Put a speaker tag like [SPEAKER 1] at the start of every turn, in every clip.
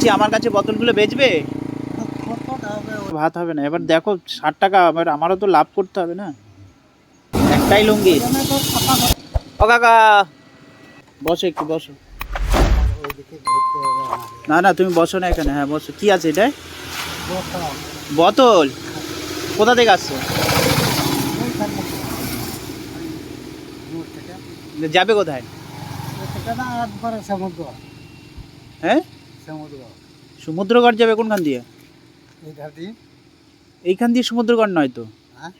[SPEAKER 1] বলছি আমার কাছে বোতলগুলো বেচবে? ভাত হবে না এবার দেখো ষাট টাকা এবার আমারও তো লাভ করতে হবে না। একটাই লুঙ্গি। ও কাকা বসো একটু বসো। না না তুমি বসো না এখানে হ্যাঁ বসো। কি আছে এটা
[SPEAKER 2] বসা।
[SPEAKER 1] বোতল। কোথা থেকে আসছে। যাবে কোথায়? হ্যাঁ?
[SPEAKER 2] সমুদ্র
[SPEAKER 1] সমুদ্রগড় যাবে কোনখান দিয়ে?
[SPEAKER 2] এই ধার দিয়ে।
[SPEAKER 1] এইখান দিয়ে সমুদ্রগড় নয় তো?
[SPEAKER 2] হ্যাঁ?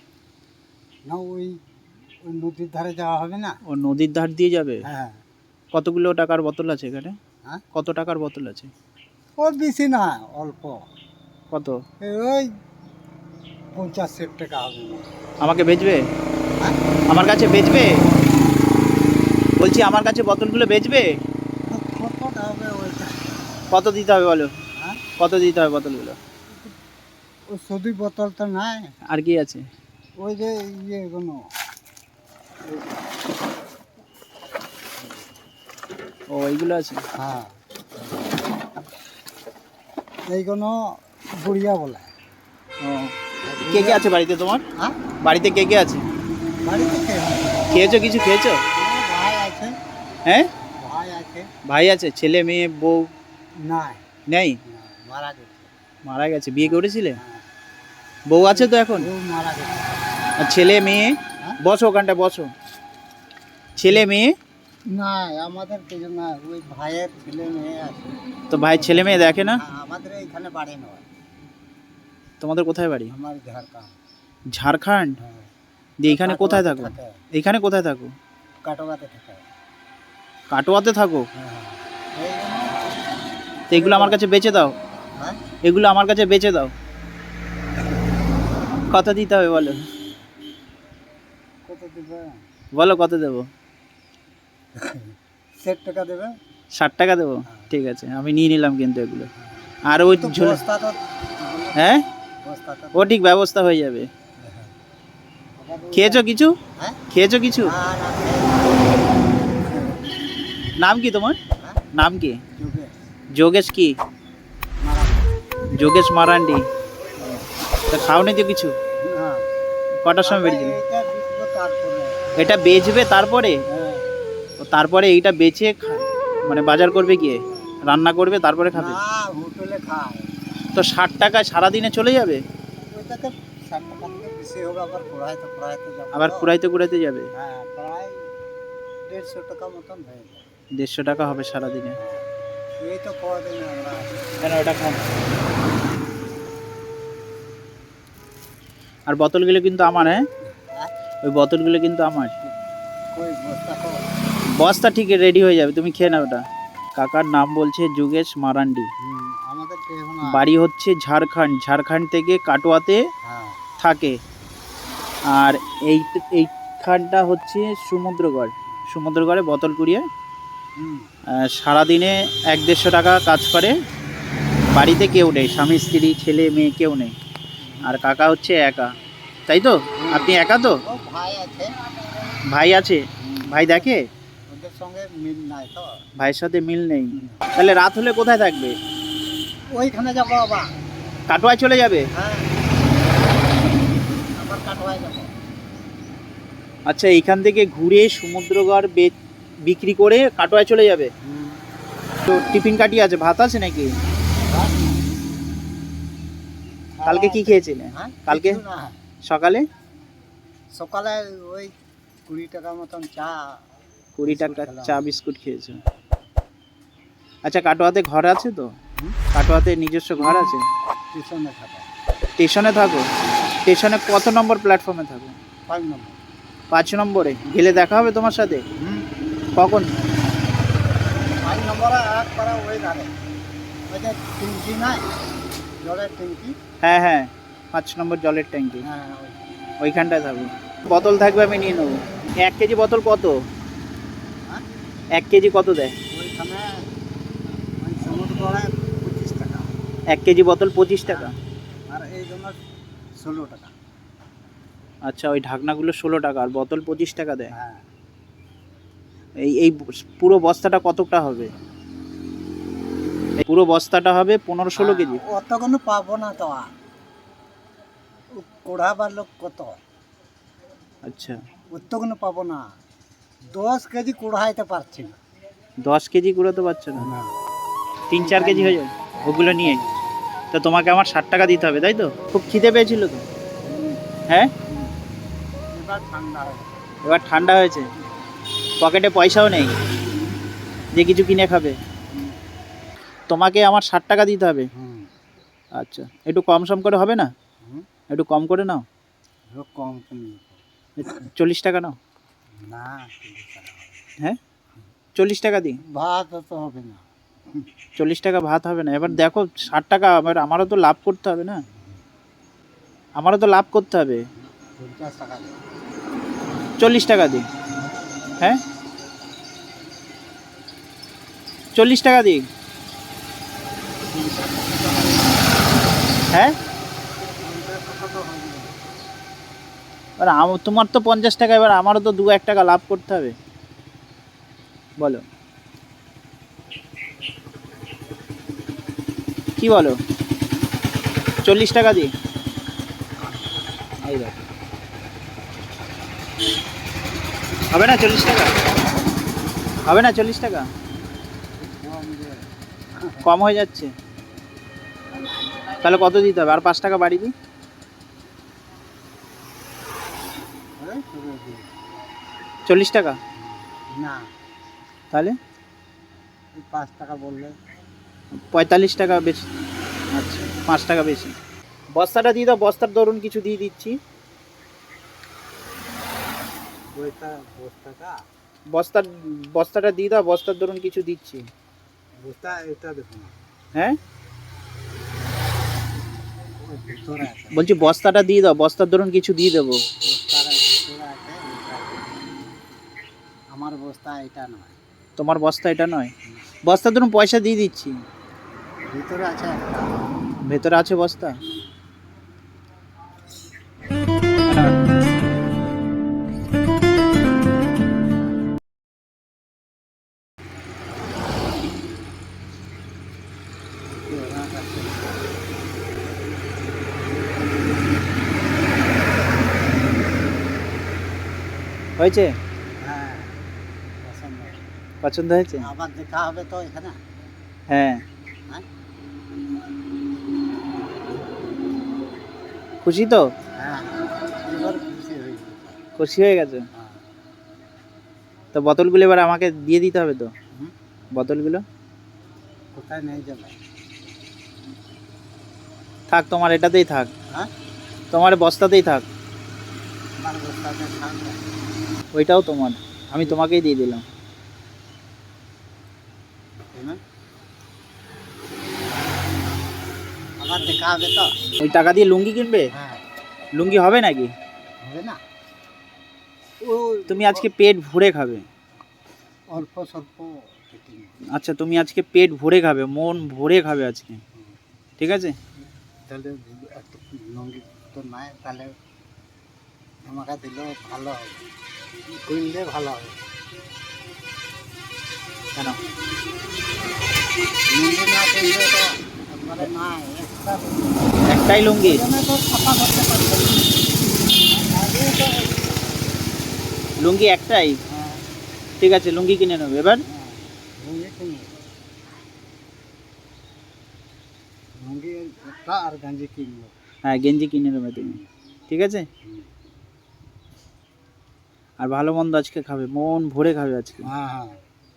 [SPEAKER 2] না ওই ওই নদীর ধারে যাওয়া হবে না?
[SPEAKER 1] ও নদীর ধার দিয়ে যাবে?
[SPEAKER 2] হ্যাঁ।
[SPEAKER 1] কতগুলো টাকার বোতল আছে এখানে?
[SPEAKER 2] হ্যাঁ?
[SPEAKER 1] কত টাকার বোতল আছে?
[SPEAKER 2] ও বেশি না অল্প।
[SPEAKER 1] কত?
[SPEAKER 2] ওই পঞ্চাশ ষাট টাকা হবে।
[SPEAKER 1] আমাকে বেচবে?
[SPEAKER 2] হ্যাঁ?
[SPEAKER 1] আমার কাছে বেচবে? বলছি আমার কাছে বোতলগুলো বেচবে? কত দিতে হবে বলো?
[SPEAKER 2] হ্যাঁ?
[SPEAKER 1] কত দিতে হবে বোতলগুলো?
[SPEAKER 2] ওই শুধু বোতল তো নাই।
[SPEAKER 1] আর কি আছে?
[SPEAKER 2] ওই যে ইয়ে কোনো
[SPEAKER 1] ও এইগুলো আছে?
[SPEAKER 2] হ্যাঁ। এই এইগুলো বুড়িয়া বলে।
[SPEAKER 1] ও কে কে আছে বাড়িতে তোমার?
[SPEAKER 2] হ্যাঁ?
[SPEAKER 1] বাড়িতে কে কে আছে?
[SPEAKER 2] বাড়িতে কে হয়?
[SPEAKER 1] খেয়েছো কিছু খেয়েছো?
[SPEAKER 2] ভাই আছে।
[SPEAKER 1] হ্যাঁ?
[SPEAKER 2] ভাই আছে।
[SPEAKER 1] ভাই আছে ছেলে মেয়ে বউ।
[SPEAKER 2] নাই।
[SPEAKER 1] নেই?
[SPEAKER 2] মারা গেছে।
[SPEAKER 1] মারা গেছে। বিয়ে করেছিলে?
[SPEAKER 2] হ্যাঁ,
[SPEAKER 1] বউ আছে তো এখন?
[SPEAKER 2] মারা গেছে।
[SPEAKER 1] আর ছেলে মেয়ে?
[SPEAKER 2] হ্যাঁ?
[SPEAKER 1] বসো ওখানটা বসো। ছেলে মেয়ে?
[SPEAKER 2] না আমাদের কিছু না ওই ভাইয়ের ছেলে মেয়ে আছে।
[SPEAKER 1] তো ভাই ছেলে মেয়ে দেখে না?
[SPEAKER 2] হ্যাঁ, আমাদের এইখানে বাড়ি নয়।
[SPEAKER 1] তোমাদের কোথায় বাড়ি?
[SPEAKER 2] আমার ঝাড়খণ্ড।
[SPEAKER 1] ঝাড়খণ্ড?
[SPEAKER 2] হ্যাঁ।
[SPEAKER 1] দিয়ে এখানে কোথায় থাকো। এখানে কোথায় থাকো?
[SPEAKER 2] কাটোয়াতে থাকো।
[SPEAKER 1] কাটোয়াতে থাকো?
[SPEAKER 2] হ্যাঁ। এই
[SPEAKER 1] তো এগুলো আমার কাছে বেচে দাও।
[SPEAKER 2] হ্যাঁ?
[SPEAKER 1] এগুলো আমার কাছে বেচে দাও। কত দিতে হবে বলো। বলো কত দেবো?
[SPEAKER 2] ষাট টাকা দেবে?
[SPEAKER 1] ষাট টাকা দেবো? ঠিক আছে আমি নিয়ে নিলাম কিন্তু এগুলো। আর ওই ঝোলে হ্যাঁ? ও ঠিক ব্যবস্থা হয়ে যাবে।
[SPEAKER 2] আবার
[SPEAKER 1] খেয়েছো কিছু?
[SPEAKER 2] হ্যাঁ?
[SPEAKER 1] খেয়েছো কিছু? নাম কি তোমার?
[SPEAKER 2] হ্যাঁ?
[SPEAKER 1] নাম কি? যোগেশ কি যোগেশ মারান্ডি তা খাওনি তো কিছু। কটার সময় বেরিয়েছিল এটা বেচবে তারপরে। তারপরে এইটা বেচে মানে বাজার করবে গিয়ে রান্না করবে তারপরে খাবে। তো ষাট টাকায় সারাদিনে চলে যাবে
[SPEAKER 2] আবার কুড়াইতে কুড়াইতে যাব হ্যাঁ। দেড়শো টাকা
[SPEAKER 1] হবে সারাদিনে
[SPEAKER 2] এই তো কদিন আমরা
[SPEAKER 1] কেন ওটা আর বোতলগুলো কিন্তু আমার হ্যাঁ? ওই বোতলগুলো কিন্তু আমার
[SPEAKER 2] বস্তা?
[SPEAKER 1] ঠিক রেডি হয়ে যাবে তুমি খেয়ে নাও ওটা কাকার নাম বলছে যুগেশ মারান্ডি
[SPEAKER 2] আর-
[SPEAKER 1] বাড়ি হচ্ছে ঝাড়খণ্ড ঝাড়খণ্ড থেকে কাটোয়াতে থাকে আর এই এইখানটা হচ্ছে সমুদ্রগড় সমুদ্রগড়ে বোতল কুড়িয়ে সারাদিনে এক দেড়শো টাকা কাজ করে। বাড়িতে কেউ নেই স্বামী স্ত্রী ছেলে মেয়ে কেউ নেই। আর কাকা হচ্ছে একা। তাই তো? আপনি একা তো?
[SPEAKER 2] ভাই আছে।
[SPEAKER 1] ভাই আছে? ভাই দেখে? ভাইয়ের সাথে মিল নেই। তাহলে রাত হলে কোথায় থাকবে?
[SPEAKER 2] ওইখানে যাব আবার।
[SPEAKER 1] কাটোয়ায় চলে যাবে?
[SPEAKER 2] হ্যাঁ।
[SPEAKER 1] আচ্ছা এইখান থেকে ঘুরে সমুদ্রগড় বে- বিক্রি করে কাটোয়ায় চলে যাবে। তো টিফিন কাটি আছে ভাত আছে নাকি? কালকে কি খেয়েছিলে?
[SPEAKER 2] হ্যাঁ,
[SPEAKER 1] কালকে? সকালে?
[SPEAKER 2] সকালে ওই কুড়ি টাকা মতন চা
[SPEAKER 1] কুড়ি টাকা চা বিস্কুট খেয়েছো। আচ্ছা কাটোয়াতে ঘর আছে তো? কাটোয়াতে নিজস্ব ঘর আছে?
[SPEAKER 2] টিউশনে থাকা।
[SPEAKER 1] স্টেশনে থাকো? স্টেশনে কত নম্বর প্ল্যাটফর্মে থাকো?
[SPEAKER 2] পাঁচ নম্বর।
[SPEAKER 1] পাঁচ নম্বরে। গেলে দেখা হবে তোমার সাথে?
[SPEAKER 2] হুম,
[SPEAKER 1] কখন?
[SPEAKER 2] পাঁচ নম্বরে এক পারা ওই ধারে ওই যে ট্যাঙ্কি নাই জলের ট্যাঙ্কি
[SPEAKER 1] হ্যাঁ হ্যাঁ পাঁচ নম্বর জলের ট্যাঙ্কি।
[SPEAKER 2] হ্যাঁ ওই-
[SPEAKER 1] ওইখানটায় থাকো বোতল থাকবে আমি নিয়ে নেব। এক কেজি বোতল কত?
[SPEAKER 2] হ্যাঁ?
[SPEAKER 1] এক কেজি কত দেয়?
[SPEAKER 2] ওইখানে পঁচিশ টাকা।
[SPEAKER 1] এক কেজি বোতল পঁচিশ টাকা?
[SPEAKER 2] আর এই জন্য ষোলো টাকা।
[SPEAKER 1] আচ্ছা ওই ঢাকনাগুলো ষোলো টাকা আর বোতল পঁচিশ টাকা দেয়?
[SPEAKER 2] হ্যাঁ।
[SPEAKER 1] এই এই পুরো বস্তাটা কতটা হবে? পুরো বস্তাটা হবে পনেরো ষোলো কেজি।
[SPEAKER 2] হ্যাঁ, অতগুলো পাবো না তো আর। কোড়াবার লোক কত?
[SPEAKER 1] আচ্ছা।
[SPEAKER 2] অতগুলো পাবো না। দশ কেজি কুড়াইতে পারছি না।
[SPEAKER 1] দশ কেজি কুড়াতে পারছ না? তিন চার কেজি হয়ে যাবে। ওগুলো নিয়ে তো তোমাকে আমার ষাট টাকা দিতে হবে তাই তো? খুব খিদে পেয়েছিল তো? হ্যাঁ?
[SPEAKER 2] এবার ঠান্ডা হবে
[SPEAKER 1] এবার ঠান্ডা হয়েছে? পকেটে পয়সাও নেই যে কিছু কিনে খাবে। তোমাকে আমার ষাট টাকা দিতে হবে। আচ্ছা একটু কম সম করে হবে না? একটু কম করে নাও।
[SPEAKER 2] কম
[SPEAKER 1] চল্লিশ টাকা নাও।
[SPEAKER 2] না
[SPEAKER 1] হ্যাঁ? চল্লিশ টাকা দিই।
[SPEAKER 2] ভাত তো হবে না।
[SPEAKER 1] চল্লিশ টাকা ভাত হবে না। এবার দেখো ষাট টাকা এবার আমারও তো লাভ করতে হবে না। আমারও তো লাভ করতে হবে। চল্লিশ টাকা দিই। হ্যাঁ? চল্লিশ টাকা দিই হ্যাঁ। এবার তোমার তো পঞ্চাশ টাকা, এবার আমারও তো দু এক টাকা লাভ করতে হবে। বলো। কি বলো? চল্লিশ টাকা দিই দেখো। হবে না চল্লিশ টাকা? হবে না চল্লিশ টাকা?
[SPEAKER 2] কম
[SPEAKER 1] হয়ে যাচ্ছে। তাহলে কত দিতে হবে? আর পাঁচ টাকা বাড়ি দিই। চল্লিশ টাকা?
[SPEAKER 2] না।
[SPEAKER 1] তাহলে?
[SPEAKER 2] পাঁচ টাকা বললে।
[SPEAKER 1] পঁয়তাল্লিশ টাকা বেশি। আচ্ছা। পাঁচ টাকা বেশি। বস্তাটা দিয়ে দাও বস্তার ধরুন কিছু দিয়ে দিচ্ছি। বস্তার বস্তাটা দিয়ে দাও বস্তার ধরুন কিছু দিচ্ছি।
[SPEAKER 2] বস্তা এটা দেখুন
[SPEAKER 1] হ্যাঁ? বলছি বস্তাটা দিয়ে দাও বস্তার ধরুন কিছু দিয়ে দেবো।
[SPEAKER 2] আমার বস্তা এটা নয়।
[SPEAKER 1] তোমার বস্তা এটা নয়? বস্তার ধরুন পয়সা দিয়ে দিচ্ছি।
[SPEAKER 2] ভিতরে আছে
[SPEAKER 1] ভেতরে আছে বস্তা? হয়েছে?
[SPEAKER 2] হ্যাঁ পছন্দ
[SPEAKER 1] পছন্দ হয়েছে?
[SPEAKER 2] আবার দেখা হবে তো এখানে?
[SPEAKER 1] হ্যাঁ।
[SPEAKER 2] হ্যাঁ?
[SPEAKER 1] খুশি তো?
[SPEAKER 2] হ্যাঁ খুশি হয়ে গেছে।
[SPEAKER 1] হয়ে তো বোতলগুলো এবার আমাকে দিয়ে দিতে হবে তো? বোতলগুলো?
[SPEAKER 2] কোথায় নিয়ে যাবে?
[SPEAKER 1] থাক তোমার এটাতেই থাক।
[SPEAKER 2] হ্যাঁ?
[SPEAKER 1] তোমার বস্তাতেই থাক।
[SPEAKER 2] আমার বস্তাতে থাকবে
[SPEAKER 1] ওইটাও তোমার। আমি তোমাকেই দিয়ে দিলাম?
[SPEAKER 2] আবার দেখা হবে
[SPEAKER 1] ওই টাকা দিয়ে লুঙ্গি কিনবে?
[SPEAKER 2] হ্যাঁ
[SPEAKER 1] লুঙ্গি হবে নাকি?
[SPEAKER 2] হবে না ও
[SPEAKER 1] তুমি আজকে পেট ভরে খাবে।
[SPEAKER 2] অল্প স্বল্প
[SPEAKER 1] আচ্ছা তুমি আজকে পেট ভরে খাবে, মন ভরে খাবে আজকে। ঠিক আছে?
[SPEAKER 2] তাহলে তো নাই, তাহলে আমাকে দিলেও ভালো হবে কিনলে ভালো হবে
[SPEAKER 1] কেন?
[SPEAKER 2] লুঙ্গি না কিনলে তো একবারে নাই একটা
[SPEAKER 1] একটাই লুঙ্গি?
[SPEAKER 2] তো ছাপা করতে পারবে। না। আগে তো
[SPEAKER 1] লুঙ্গি একটাই?
[SPEAKER 2] হ্যাঁ।
[SPEAKER 1] ঠিক আছে লুঙ্গি কিনে নেবে। এবার?
[SPEAKER 2] হ্যাঁ লুঙ্গি কিনবো লুঙ্গি একটা আর গঞ্জি কিনবো।
[SPEAKER 1] হ্যাঁ গেঞ্জি কিনে নেবে তুমি। ঠিক আছে। আর ভালো মন্দ আজকে খাবে মন ভরে খাবে আজকে।
[SPEAKER 2] হ্যাঁ হ্যাঁ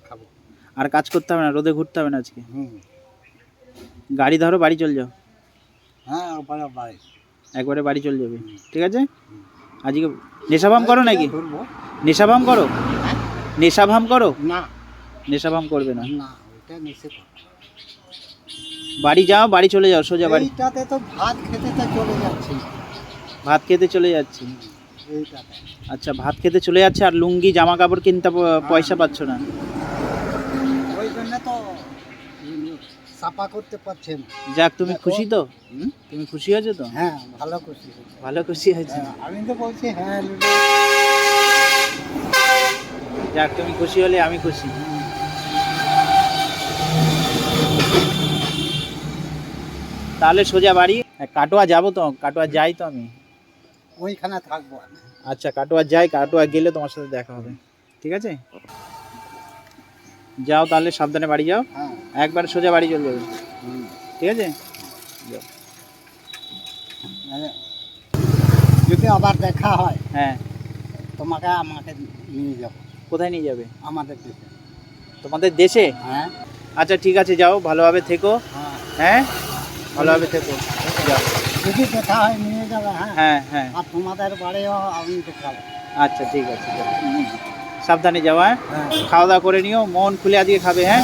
[SPEAKER 2] খাব।
[SPEAKER 1] আর কাজ করতে হবে না রোদে ঘুরতে হবে না আজকে।
[SPEAKER 2] হুম।
[SPEAKER 1] গাড়ি ধরো বাড়ি চলে যাও।
[SPEAKER 2] হ্যাঁ ওপারে বাড়ি।
[SPEAKER 1] একবারে বাড়ি চলে যাবে ঠিক আছে? আজকে নেশাভাম করো নাকি? নেশাভাম করো? নেশাভাম করো?
[SPEAKER 2] না।
[SPEAKER 1] নেশাভাম করবে না।
[SPEAKER 2] না
[SPEAKER 1] বাড়ি যাও বাড়ি চলে যাও সোজা বাড়ি।
[SPEAKER 2] তো ভাত খেতে চলে যাচ্ছি।
[SPEAKER 1] ভাত খেতে চলে যাচ্ছি। আচ্ছা ভাত খেতে চলে যাচ্ছে আর লুঙ্গি জামা কাপড় কিনতে পয়সা পাচ্ছ না।
[SPEAKER 2] ওই জন্য তো সাফা করতে পারছে না।
[SPEAKER 1] যাক তুমি খুশি তো? তুমি খুশি হয়েছো তো?
[SPEAKER 2] হ্যাঁ ভালো খুশি
[SPEAKER 1] ভালো খুশি হয়েছে
[SPEAKER 2] হ্যাঁ, আমি তো বলছি হ্যাঁ
[SPEAKER 1] যাক তুমি খুশি হলে আমি খুশি। তাহলে সোজা বাড়ি। হ্যাঁ, কাটোয়া যাব তো কাটোয়া যাই তো আমি।
[SPEAKER 2] ওইখানে থাকব আমি।
[SPEAKER 1] আচ্ছা কাটোয়া যাই কাটোয়া গেলে তোমার সাথে দেখা হবে। ঠিক আছে? যাও তাহলে সাবধানে বাড়ি যাও।
[SPEAKER 2] হ্যাঁ।
[SPEAKER 1] একবার সোজা বাড়ি চলে যাবে। ঠিক আছে?
[SPEAKER 2] মানে যদি আবার দেখা হয়
[SPEAKER 1] হ্যাঁ।
[SPEAKER 2] তোমাকে আমাকে নিয়ে যাব।
[SPEAKER 1] কোথায় নিয়ে যাবে?
[SPEAKER 2] আমাদের দেশে।
[SPEAKER 1] তোমাদের দেশে?
[SPEAKER 2] হ্যাঁ।
[SPEAKER 1] আচ্ছা ঠিক আছে যাও ভালোভাবে থেকো।
[SPEAKER 2] হ্যাঁ।
[SPEAKER 1] হ্যাঁ? ভালোভাবে থেকো। যাও।
[SPEAKER 2] যদি দেখা হয় নিয়ে যাবে হ্যাঁ?
[SPEAKER 1] হ্যাঁ হ্যাঁ।
[SPEAKER 2] আর তোমাদের বাড়িও আমি দেখাবো।
[SPEAKER 1] আচ্ছা ঠিক আছে। সাবধানে যাওয়া হ্যাঁ?
[SPEAKER 2] হ্যাঁ।
[SPEAKER 1] খাওয়া দাওয়া করে নিও মন খুলে আজকে খাবে হ্যাঁ?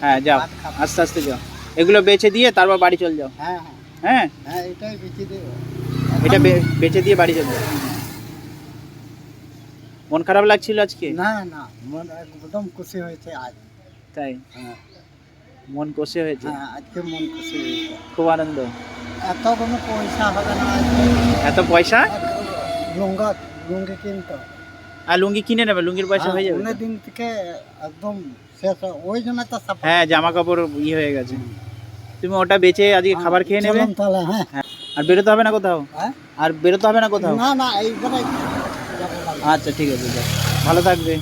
[SPEAKER 2] হ্যাঁ,
[SPEAKER 1] যাও। আস্তে আস্তে যাও। এগুলো বেচে দিয়ে তারপর বাড়ি চলে যাও।
[SPEAKER 2] হ্যাঁ হ্যাঁ।
[SPEAKER 1] হ্যাঁ?
[SPEAKER 2] হ্যাঁ
[SPEAKER 1] এটা বে- বেচে দিয়ে বাড়ি চলে যাও। মন খারাপ লাগছিল আজকে?
[SPEAKER 2] না না মন একদম খুশি হয়েছে আজ।
[SPEAKER 1] তাই?
[SPEAKER 2] হ্যাঁ।
[SPEAKER 1] মন কষে হয়েছে?
[SPEAKER 2] হ্যাঁ আজকে মন খুশি হয়েছে।
[SPEAKER 1] খুব আনন্দ।
[SPEAKER 2] এত কোনো পয়সা হবে না
[SPEAKER 1] এত পয়সা?
[SPEAKER 2] লুঙ্গা লুঙ্গি কিনতো।
[SPEAKER 1] আর লুঙ্গি কিনে নেবে? লুঙ্গির পয়সা হয়ে যাবে
[SPEAKER 2] অনেক দিন থেকে একদম শেষ হয়। ওই জন্য তো
[SPEAKER 1] হ্যাঁ জামা কাপড় ইয়ে হয়ে গেছে। তুমি ওটা বেচে আজকে খাবার খেয়ে নেবে?
[SPEAKER 2] তাহলে হ্যাঁ।
[SPEAKER 1] আর বেরোতে হবে না কোথাও?
[SPEAKER 2] হ্যাঁ?
[SPEAKER 1] আর বেরোতে হবে না কোথাও?
[SPEAKER 2] না না এইবারে
[SPEAKER 1] আচ্ছা ঠিক আছে ভালো থাকবে।